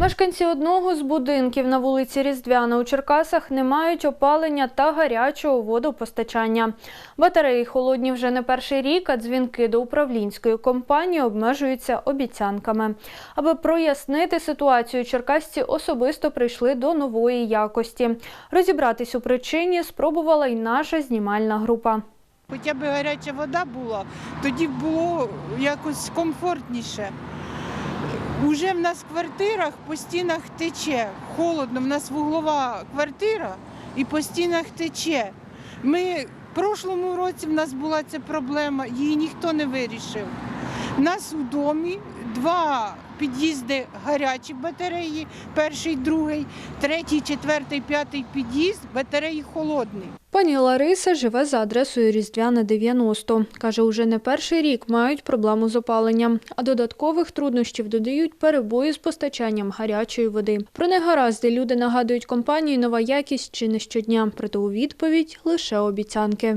Мешканці одного з будинків на вулиці Різдвяна у Черкасах не мають опалення та гарячого водопостачання. Батареї холодні вже не перший рік, а дзвінки до управлінської компанії обмежуються обіцянками. Аби прояснити ситуацію, черкасці особисто прийшли до нової якості. Розібратись у причині спробувала й наша знімальна група. Хоча б гаряча вода була, тоді було якось комфортніше. Уже в нас в квартирах по стінах тече. Холодно, в нас вуглова квартира і по стінах тече. Ми в прошлому році в нас була ця проблема, її ніхто не вирішив. У нас у домі два під'їзди гарячі батареї, перший, другий, третій, четвертий, п'ятий під'їзд, батареї холодні. Пані Лариса живе за адресою Різдвяна 90. Каже, уже не перший рік мають проблему з опаленням, а додаткових труднощів додають перебої з постачанням гарячої води. Про негаразди люди нагадують компанії нова якість чи не щодня, проте у відповідь лише обіцянки.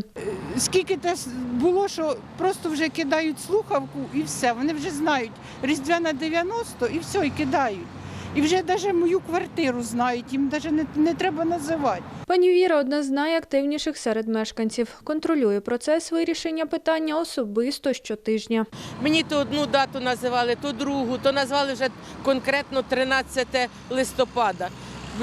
скільки те було, що просто вже кидають слухавку і все. Вони вже знають. Різдвяна 90 і все, і кидають. І вже навіть мою квартиру знають, їм навіть не, не треба називати. Пані Віра одна з найактивніших серед мешканців. Контролює процес вирішення питання особисто щотижня. Мені то одну дату називали, то другу, то назвали вже конкретно 13 листопада.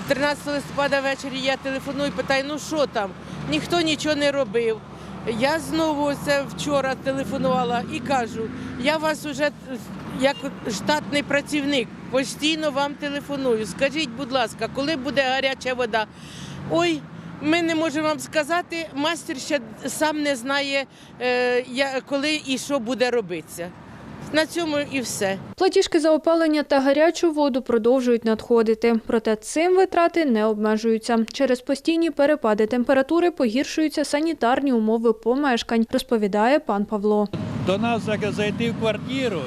13 листопада ввечері я телефоную, питаю, ну що там? Ніхто нічого не робив. Я знову це вчора телефонувала і кажу, я вас уже як штатний працівник постійно вам телефоную. Скажіть, будь ласка, коли буде гаряча вода? Ой, ми не можемо вам сказати, мастер ще сам не знає, е, коли і що буде робитися. На цьому і все. Платіжки за опалення та гарячу воду продовжують надходити. Проте цим витрати не обмежуються. Через постійні перепади температури погіршуються санітарні умови помешкань, розповідає пан Павло. до нас за- зайти в квартиру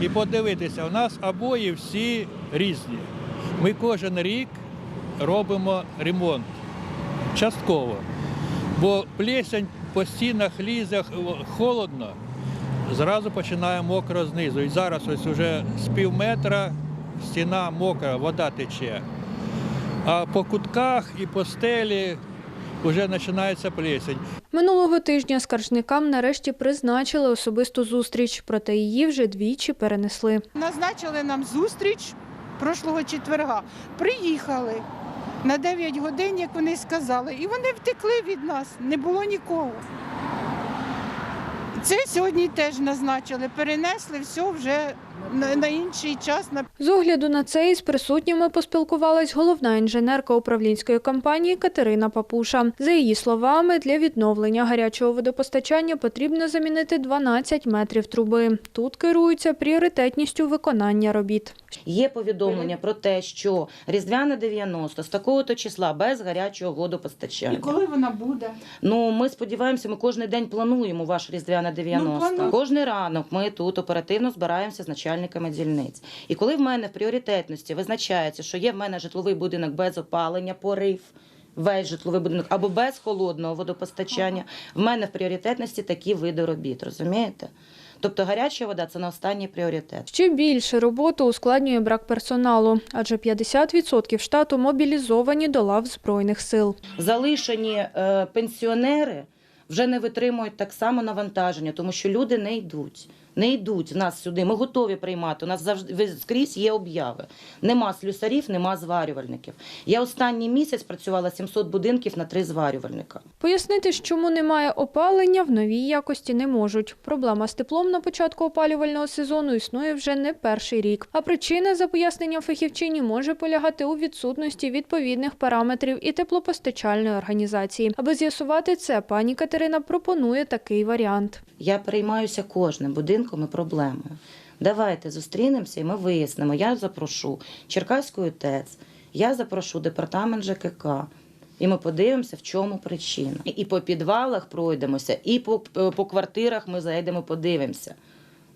і подивитися, у нас обої всі різні. Ми кожен рік робимо ремонт частково, бо плесень по стінах лізе холодно, зразу починає мокро знизу. І зараз ось уже з пів метра стіна мокра, вода тече. А по кутках і по стелі вже починається плесень. Минулого тижня скаржникам нарешті призначили особисту зустріч, проте її вже двічі перенесли. Назначили нам зустріч прошлого четверга. Приїхали на 9 годин, як вони сказали, і вони втекли від нас, не було нікого. Це сьогодні теж назначили, перенесли все вже на, на інший час, на З огляду на це із присутніми поспілкувалась головна інженерка управлінської компанії Катерина Папуша. За її словами, для відновлення гарячого водопостачання потрібно замінити 12 метрів труби. Тут керуються пріоритетністю виконання робіт. Є повідомлення про те, що Різдвяна 90 з такого-то числа без гарячого І водопостачання. коли вона буде? Ну ми сподіваємося, ми кожен день плануємо ваш Різдвяна 90. плануй. Кожний ранок ми тут оперативно збираємося з начальниками дільниць. І коли в мене в пріоритетності визначається, що є в мене житловий будинок без опалення, порив. Весь житловий будинок або без холодного водопостачання. В мене в пріоритетності такі види робіт, розумієте? Тобто гаряча вода це на останній пріоритет. Ще більше роботу ускладнює брак персоналу, адже 50% штату мобілізовані до лав Збройних сил. залишені е, пенсіонери вже не витримують так само навантаження, тому що люди не йдуть. Не йдуть нас сюди. Ми готові приймати. У нас завжди скрізь є обяви. Нема слюсарів, нема зварювальників. Я останній місяць працювала 700 будинків на три зварювальника. Пояснити, чому немає опалення, в новій якості не можуть. Проблема з теплом на початку опалювального сезону існує вже не перший рік. А причина, за поясненням фахівчині, може полягати у відсутності відповідних параметрів і теплопостачальної організації. Аби з'ясувати це, пані Катерина пропонує такий варіант. Я переймаюся кожним будинком і проблемою. Давайте зустрінемося і ми вияснимо. Я запрошу Черкаську ТЕЦ, я запрошу департамент ЖКК. І ми подивимося, в чому причина. І по підвалах пройдемося, і по, по квартирах ми зайдемо, подивимося.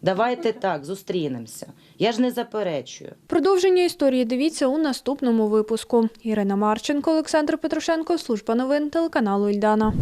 Давайте так, зустрінемося. Я ж не заперечую. Продовження історії дивіться у наступному випуску. Ірина Марченко, Олександр Петрушенко, служба новин телеканалу Ільдана.